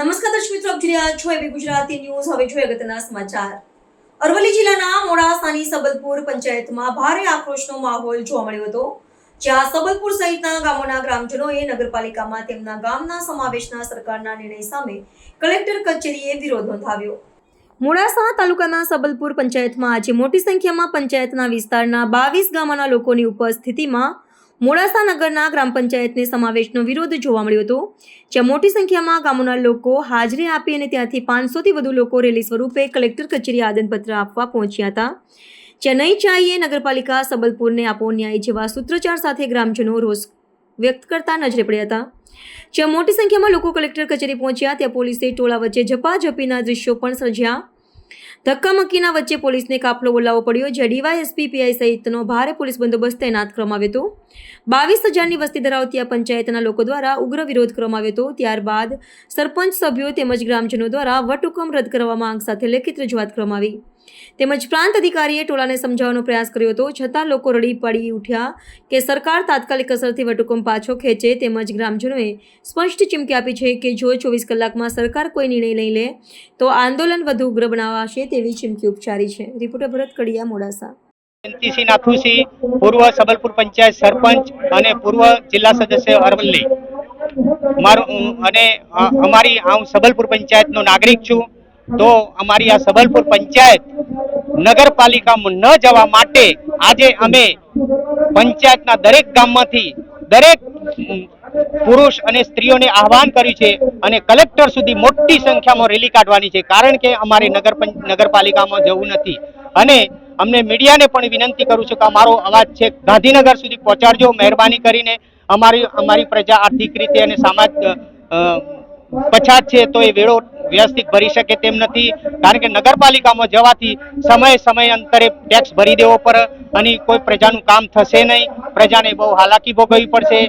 નમસ્કાર દર્શક મિત્રો, આપ જોઈ છો એબી ગુજરાતી ન્યૂઝ. હવે જોઈએ અગત્યના સમાચાર. અરવલ્લી જિલ્લાના મોડાસાની સબલપુર પંચાયતમાં ભારે આક્રોશનો માહોલ જોવા મળ્યો હતો, જ્યાં સબલપુર સહિતના ગામોના ગ્રામજનોએ નગરપાલિકામાં તેમના ગામના સમાવેશના સરકારના નિર્ણય સામે કલેક્ટર કચેરીએ વિરોધ નોંધાવ્યો. મોડાસા તાલુકાના સબલપુર પંચાયતમાં આજે મોટી સંખ્યામાં પંચાયતના વિસ્તારના બાવીસ ગામોના લોકોની ઉપસ્થિતિમાં મોડાસા નગરના ગ્રામ પંચાયતને સમાવેશનો વિરોધ જોવા મળ્યો હતો, જ્યાં મોટી સંખ્યામાં ગામોના લોકો હાજરી આપી અને ત્યાંથી પાંચસોથી વધુ લોકો રેલી સ્વરૂપે કલેક્ટર કચેરી આદનપત્ર આપવા પહોંચ્યા હતા. જ્યાં નહીં ચાહીએ નગરપાલિકા સબલપુરને આપો ન્યાય જેવા સૂત્રોચ્ચાર સાથે ગ્રામજનો રોષ વ્યક્ત કરતા નજરે પડ્યા હતા. જ્યાં મોટી સંખ્યામાં લોકો કલેક્ટર કચેરી પહોંચ્યા, ત્યાં પોલીસે ટોળા વચ્ચે ઝપાઝપીના દૃશ્યો પણ સર્જ્યા. ધક્કામક્કીના વચ્ચે પોલીસને કાફલો બોલાવવો પડ્યો. જ્યાં ડીવાયએસપી પીઆઈ સહિતનો ભારે પોલીસ બંદોબસ્ત તૈનાત કરવામાં આવ્યો હતો. બાવીસ હજારની વસ્તી ધરાવતી આ પંચાયતના લોકો દ્વારા ઉગ્ર વિરોધ કરવામાં આવ્યો હતો. ત્યારબાદ સરપંચ સભ્યો તેમજ ગ્રામજનો દ્વારા વટહુકમ રદ કરવા માંગ સાથે લેખિત રજૂઆત કરવામાં આવી. તેમજ પ્રાંત અધિકારીએ ટોળાને સમજાવવાનો પ્રયાસ કર્યો હતો, છતાં લોકો રડી પડી ઉઠ્યા કે સરકાર તાત્કાલિક અસરથી વટહુકમ પાછો ખેંચે તેમજ ગ્રામજનોએ સ્પષ્ટ ચીમકી આપી છે કે જો ચોવીસ કલાકમાં સરકાર કોઈ નિર્ણય લઈ લે, તો આંદોલન વધુ ઉગ્ર બનાવાશે તેવી ચીમકી ઉપચારી છે. રિપોર્ટર ભરત કડિયા, મોડાસા. જયંતિસિંહ નાથુસિંહ પૂર્વ સબલપુર પંચાયત સરપંચ અને પૂર્વ જિલ્લા સદસ્ય અરવલ્લી. મારું અને અમારી, હું સબલપુર પંચાયતનો નાગરિક છું. તો અમારી આ સબલપુર પંચાયત નગરપાલિકામાં ન જવા માટે આજે અમે પંચાયતના દરેક ગામમાંથી દરેક પુરુષ અને સ્ત્રીઓને આહવાન કર્યું છે અને કલેક્ટર સુધી મોટી સંખ્યામાં રેલી કાઢવાની છે કારણ કે અમારે નગર નગરપાલિકામાં જવું નથી. અને અમને મીડિયાને પણ વિનંતી કરું છું કે અમારો અવાજ છે ગાંધીનગર સુધી પહોંચાડજો, મહેરબાની કરીને. અમારી અમારી પ્રજા આર્થિક રીતે અને સામાજ પછાત છે તો એ વેળો વ્યવસ્થિત ભરી શકે તેમ નથી. કારણ કે નગરપાલિકામાં જવાથી સમય સમય અંતરે ટેક્સ ભરી દેવો પડે અને કોઈ પ્રજાનું કામ થશે નહીં. પ્રજાને બહુ હાલાકી ભોગવવી પડશે.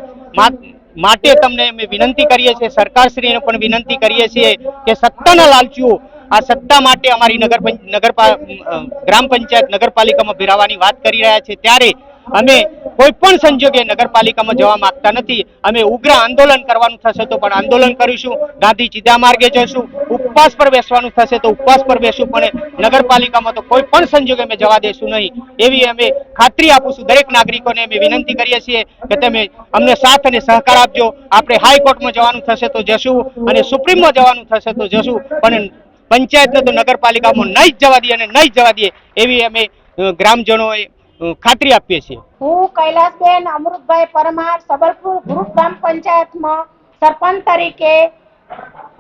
માટે તમને અમે વિનંતી કરીએ છીએ, સરકારશ્રીને પણ વિનંતી કરીએ છીએ કે સત્તાના લાલચીઓ આ સત્તા માટે અમારી નગર નગરપા ગ્રામ પંચાયત નગરપાલિકામાં ભેરાવાની વાત કરી રહ્યા છે. ત્યારે અમે કોઈ પણ સંજોગે નગરપાલિકામાં જવા માંગતા નથી. અમે ઉગ્ર આંદોલન કરવાનું થશે તો પણ આંદોલન કરીશું. ગાંધી સીધા માર્ગે જશું ઉપવાસ પર બેસવાનું થશે તો ઉપવાસ પર બેસું, પણ નગરપાલિકામાં તો કોઈ પણ સંજોગે અમે જવા દેશું નહીં. એવી અમે ખાતરી આપું દરેક નાગરિકોને અમે વિનંતી કરીએ છીએ કે તમે અમને સાથ અને સહકાર આપજો. આપણે હાઈકોર્ટમાં જવાનું થશે તો જશું અને સુપ્રીમમાં જવાનું થશે તો જશું. પણ પંચાયતને તો નગરપાલિકામાં નહીં જવા દઈએ અને નહીં જવા દઈએ. એવી અમે ગ્રામજનોએ ખાતરી આપીએ છીએ. હું કૈલાસબેન અમૃતભાઈ પરમાર, સબલપુર ગ્રુપ ગ્રામ પંચાયતમાં સરપંચ તરીકે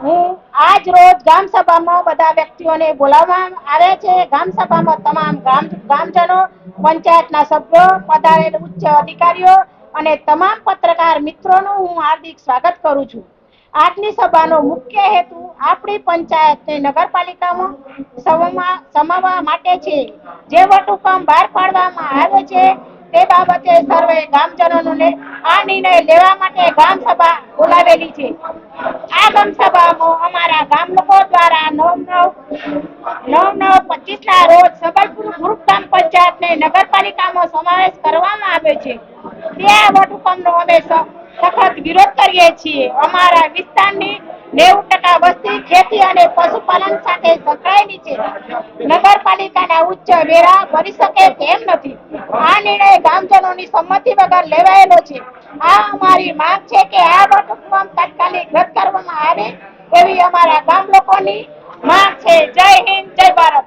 હું આજ રોજ ગ્રામ સભામાં બધા વ્યક્તિઓને બોલાવવામાં આવે છે. ગ્રામ સભામાં તમામ ગ્રામ ગ્રામજનો પંચાયતના સભ્યો, પધારેલ ઉચ્ચ અધિકારીઓ અને તમામ પત્રકાર મિત્રોનું હું હાર્દિક સ્વાગત કરું છું. આજની સભાનો મુખ્ય હેતુ આપણી પંચાયતને નગરપાલિકામાં સમવા સમાવવા માટે છે. જે વટહુકમ બહાર પાડવામાં આવે છે તે બાબતે સર્વે ગામજનોને આ નિર્ણય લેવા માટે ગામ સભા બોલાવેલી છે. આ ગામ સભામાં અમારા ગામ લોકો દ્વારા નવ નવ નવ નવ પચીસ ના રોજ સબલપુર ગ્રુપ ગ્રામ પંચાયતને નગરપાલિકામાં સમાવેશ કરવામાં આવ્યો છે. તે વટહુકમનો અમે સખત વિરોધ કરીએ છીએ. અમારા વિસ્તારની નેવું ટકા વસ્તી ખેતી અને પશુપાલન સાથે સંકળાયેલી છે. નગરપાલિકાના ઉચ્ચ વેરા ભરી શકે તેમ નથી. આ નિર્ણય ગામજનોની સંમતિ વગર લેવાયેલો છે. આ અમારી માંગ છે કે આ વટહુકમ તાત્કાલિક રદ કરવામાં આવે એવી અમારા ગામ લોકોની માંગ છે. જય હિન્દ, જય ભારત.